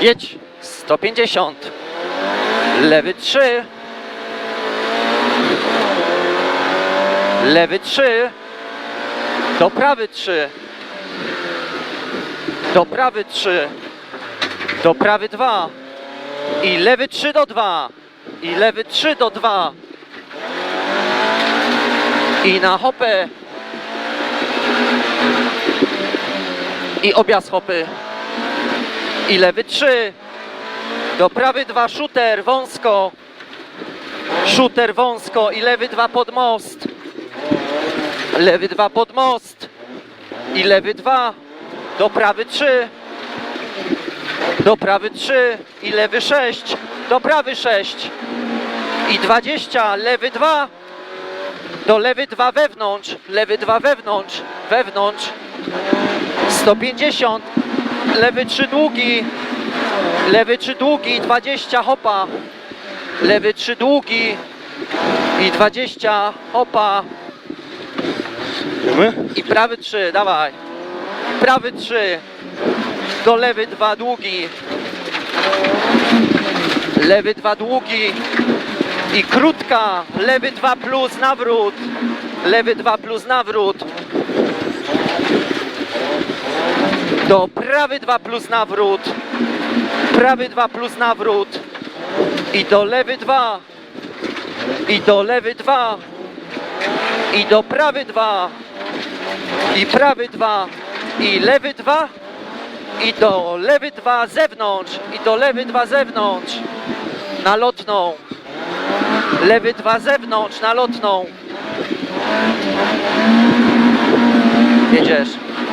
Jedź. 150. Lewy 3. Lewy 3. Do prawy 3. Do prawy 3. Do prawy 2. I lewy 3 do 2. I lewy 3 do 2. I na hopę. I objazd hopy. I lewy 3. Do prawy 2 shooter wąsko. Shooter wąsko i lewy 2 pod most. Lewy 2 pod most. I lewy 2. Do prawy 3. Do prawy 3 i lewy 6. Do prawy 6. I 20, lewy 2. Do lewy 2 wewnątrz. Lewy 2 wewnątrz. Wewnątrz. 150. Lewy 3 długi. Lewy 3 długi, 20 hopa. Lewy 3 długi i 20 hopa. I prawy 3, dawaj. Prawy 3. Do lewy 2 długi. Lewy 2 długi. I krótka. Lewy 2 plus nawrót. Lewy 2 plus nawrót. Do prawy 2 plus nawrót. Prawy 2 plus nawrót. I do lewy 2. I do lewy 2. I do prawy 2 i prawy 2 i lewy 2 i do lewy 2 zewnątrz i do lewy 2 zewnątrz na lotną lewy 2 zewnątrz na lotną jedziesz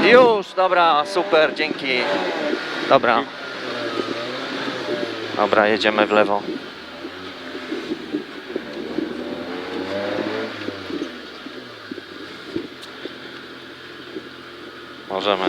już dobra super dzięki. Dobra. Dobra jedziemy w lewo. Możemy